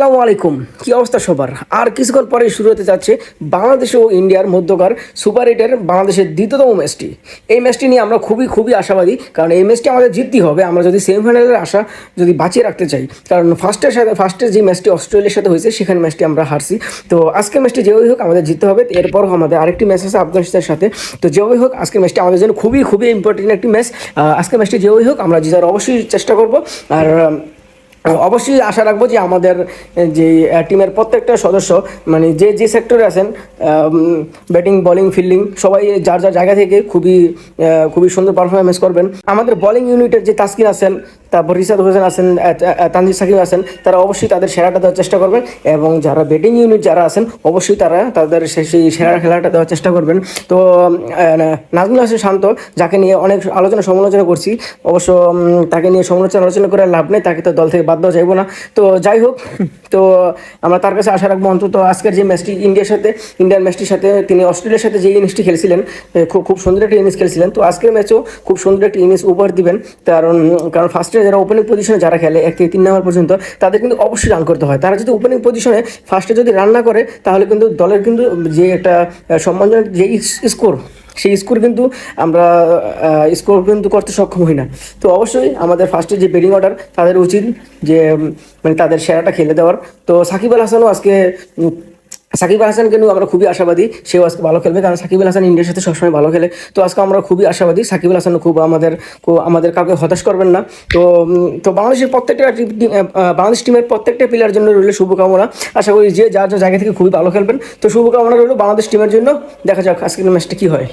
আসসালামু আলাইকুম। কি অবস্থা সবার? আর কিছুক্ষণ পরে শুরু হতে যাচ্ছে বাংলাদেশ ও ইন্ডিয়ার মধ্যকার সুপার এইটের বাংলাদেশের দ্বিতীয়তম ম্যাচটি। এই ম্যাচটি নিয়ে আমরা খুবই খুবই আশাবাদী, কারণ এই ম্যাচটি আমাদের জিততেই হবে। আমরা যদি সেমিফাইনালের আশা যদি বাঁচিয়ে রাখতে চাই, কারণ ফার্স্টের সাথে ফার্স্টের যে ম্যাচটি অস্ট্রেলিয়ার সাথে হয়েছে, সেখানে ম্যাচটি আমরা হারছি। তো আজকের ম্যাচটি যেভাবেই হোক আমাদের জিততে হবে। এরপর আমাদের আরেকটি ম্যাচ আছে আফগানিস্তানের সাথে। তো যেভাবেই হোক আজকের ম্যাচটি আমাদের জন্য খুবই খুবই ইম্পর্টেন্ট একটি ম্যাচ। আজকের ম্যাচটি যেভাবেই হোক আমরা জিতার অবশ্যই চেষ্টা করব। আর অবশ্যই আশা রাখব যে আমাদের যে টিমের প্রত্যেকটা সদস্য মানে যে যে সেক্টরে আছেন ব্যাটিং বোলিং ফিল্ডিং সবাই যার যার জায়গা থেকে খুবই খুবই সুন্দর পারফরমেন্স করবেন। আমাদের বোলিং ইউনিটের যে তাসকিন আছেন, তারপর রিসাদ হোসেন আছেন তানজিদ সাকিব আছেন, তারা অবশ্যই তাদের সেরাটা দেওয়ার চেষ্টা করবেন এবং যারা ব্যাটিং ইউনিট যারা আছেন, অবশ্যই তারা তাদের সেই সেরা খেলাটা দেওয়ার চেষ্টা করবেন। তো নাজমুল হাসান শান্ত, যাকে নিয়ে অনেক আলোচনা সমালোচনা করছি, অবশ্য তাকে নিয়ে সমালোচনা আলোচনা করে লাভ নেই, তাকে তো দল থেকে বাদ দেওয়া যাইব না। তো যাই হোক, তো আমরা তার কাছে আশা রাখব অন্তত আজকের যে ম্যাচটি ইন্ডিয়ার সাথে ইন্ডিয়ান ম্যাচটির সাথে তিনি অস্ট্রেলিয়ার সাথে যে ইনিংসটি খেলছিলেন খুব খুব সুন্দর একটা ইনিংস খেলছিলেন। তো আজকের ম্যাচেও খুব সুন্দর একটা ইনিংস উপহার দিবেন। কারণ কারণ ফার্স্টে যারা ওপেনিং পজিশনে যারা খেলে, এক থেকে তিন নম্বর পর্যন্ত, তাদের কিন্তু অবশ্যই রান করতে হয়। তারা যদি ওপেনিং পজিশনে ফার্স্টে যদি রান না করে, তাহলে কিন্তু দলের কিন্তু যে একটা সম্মানজনক যে স্কোর সেই স্কোর কিন্তু আমরা স্কোর কিন্তু করতে সক্ষম হই না। তো অবশ্যই আমাদের ফার্স্টে যে ব্যাটিং অর্ডার তাদের উচিত যে মানে তাদের সেরাটা খেলে দেওয়ার। তো সাকিব আল হাসানও আজকে সাকিব আল হাসান কিন্তু আমরা খুবই আশাবাদী, সেও আজকে ভালো খেলবে। কারণ সাকিব আল হাসান ইন্ডিয়ার সাথে সবসময় ভালো খেলে। তো আজকে আমরা খুবই আশাবাদী, সাকিব আল হাসান খুব আমাদের আমাদের কাউকে হতাশ করবেন না। তো তো বাংলাদেশের প্রত্যেকটা বাংলাদেশ টিমের প্রত্যেকটা প্লেয়ার জন্য রইল শুভকামনা। আশা করি যে যার যার জায়গা থেকে খুবই ভালো খেলবেন। তো শুভকামনা রইল বাংলাদেশ টিমের জন্য। দেখা যাক আজকের ম্যাচটা কী হয়।